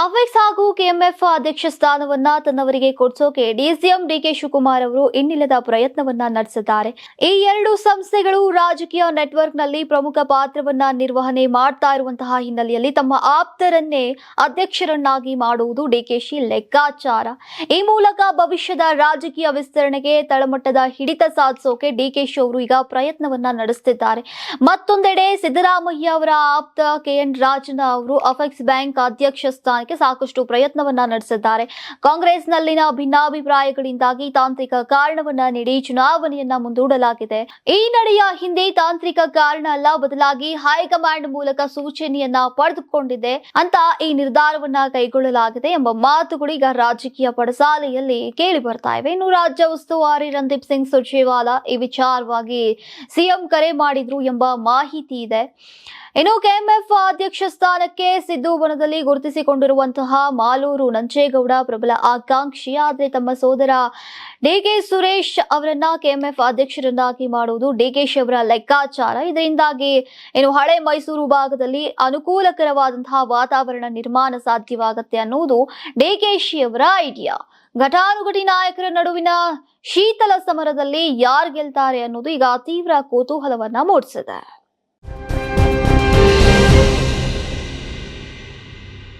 ಅವೆಕ್ಸ್ ಹಾಗೂ ಕೆಎಂಎಫ್ ಅಧ್ಯಕ್ಷ ಸ್ಥಾನವನ್ನ ತನ್ನವರಿಗೆ ಕೊಡ್ಸೋಕೆ ಡಿಸಿಎಂ ಡಿಕೆ ಶಿವಕುಮಾರ್ ಅವರು ಇನ್ನಿಲ್ಲದ ಪ್ರಯತ್ನವನ್ನ ನಡೆಸಿದ್ದಾರೆ. ಈ ಎರಡು ಸಂಸ್ಥೆಗಳು ರಾಜಕೀಯ ನೆಟ್ವರ್ಕ್ನಲ್ಲಿ ಪ್ರಮುಖ ಪಾತ್ರವನ್ನ ನಿರ್ವಹಣೆ ಮಾಡ್ತಾ ಇರುವಂತಹ ಹಿನ್ನೆಲೆಯಲ್ಲಿ ತಮ್ಮ ಆಪ್ತರನ್ನೇ ಅಧ್ಯಕ್ಷರನ್ನಾಗಿ ಮಾಡುವುದು ಡಿಕೆಶಿ ಲೆಕ್ಕಾಚಾರ. ಈ ಮೂಲಕ ಭವಿಷ್ಯದ ರಾಜಕೀಯ ವಿಸ್ತರಣೆಗೆ ತಳಮಟ್ಟದ ಹಿಡಿತ ಸಾಧಿಸೋಕೆ ಡಿಕೆಶಿ ಅವರು ಈಗ ಪ್ರಯತ್ನವನ್ನ ನಡೆಸುತ್ತಿದ್ದಾರೆ ಮತ್ತೊಂದೆಡೆ ಸಿದ್ದರಾಮಯ್ಯ ಅವರ ಆಪ್ತ ಕೆಎನ್ ರಾಜನ ಅವರು ಅಫೆಕ್ಸ್ ಬ್ಯಾಂಕ್ ಅಧ್ಯಕ್ಷ ಸ್ಥಾನಕ್ಕೆ ಸಾಕಷ್ಟು ಪ್ರಯತ್ನವನ್ನ ನಡೆಸಿದ್ದಾರೆ. ಕಾಂಗ್ರೆಸ್ನಲ್ಲಿನ ಭಿನ್ನಾಭಿಪ್ರಾಯಗಳಿಂದಾಗಿ ತಾಂತ್ರಿಕ ಕಾರಣವನ್ನ ನೀಡಿ ಚುನಾವಣೆಯನ್ನ ಮುಂದೂಡಲಾಗಿದೆ. ಈ ನಡೆಯ ಹಿಂದೆ ತಾಂತ್ರಿಕ ಕಾರಣ ಅಲ್ಲ, ಬದಲಾಗಿ ಹೈಕಮಾಂಡ್ ಮೂಲಕ ಸೂಚನೆಯನ್ನ ಪಡೆದುಕೊಂಡಿದೆ ಅಂತ ಈ ನಿರ್ಧಾರವನ್ನ ಕೈಗೊಳ್ಳಲಾಗಿದೆ ಎಂಬ ಮಾತುಗಳು ಈಗ ರಾಜಕೀಯ ಪಡಸಾಲೆಯಲ್ಲಿ ಕೇಳಿ ಬರ್ತಾ ಇವೆ. ಇನ್ನು ರಾಜ್ಯ ಉಸ್ತುವಾರಿ ರಂದೀಪ್ ಸಿಂಗ್ ಸುರ್ಜೇವಾಲಾ ಈ ವಿಚಾರವಾಗಿ ಸಿಎಂ ಕರೆ ಮಾಡಿದ್ರು ಎಂಬ ಮಾಹಿತಿ ಇದೆ. ಇನ್ನು ಕೆಎಂಎಫ್ ಅಧ್ಯಕ್ಷ ಸ್ಥಾನಕ್ಕೆ ಸಿದ್ದು ವನದಲ್ಲಿ ಗುರುತಿಸಿಕೊಂಡಿರುವಂತಹ ಮಾಲೂರು ನಂಜೇಗೌಡ ಪ್ರಬಲ ಆಕಾಂಕ್ಷಿ. ಆದರೆ ತಮ್ಮ ಸೋದರ ಡಿಕೆ ಸುರೇಶ್ ಅವರನ್ನ ಕೆಎಂಎಫ್ ಅಧ್ಯಕ್ಷರನ್ನಾಗಿ ಮಾಡುವುದು ಡಿಕೆಶಿ ಅವರ ಲೆಕ್ಕಾಚಾರ. ಇದರಿಂದಾಗಿ ಏನು ಹಳೆ ಮೈಸೂರು ಭಾಗದಲ್ಲಿ ಅನುಕೂಲಕರವಾದಂತಹ ವಾತಾವರಣ ನಿರ್ಮಾಣ ಸಾಧ್ಯವಾಗುತ್ತೆ ಅನ್ನುವುದು ಡಿಕೆಶಿ ಅವರ ಐಡಿಯಾ. ಘಟಾನುಘಟಿ ನಾಯಕರ ನಡುವಿನ ಶೀತಲ ಸಮರದಲ್ಲಿ ಯಾರು ಗೆಲ್ತಾರೆ ಅನ್ನೋದು ಈಗ ತೀವ್ರ ಕುತೂಹಲವನ್ನ ಮೂಡಿಸಿದೆ.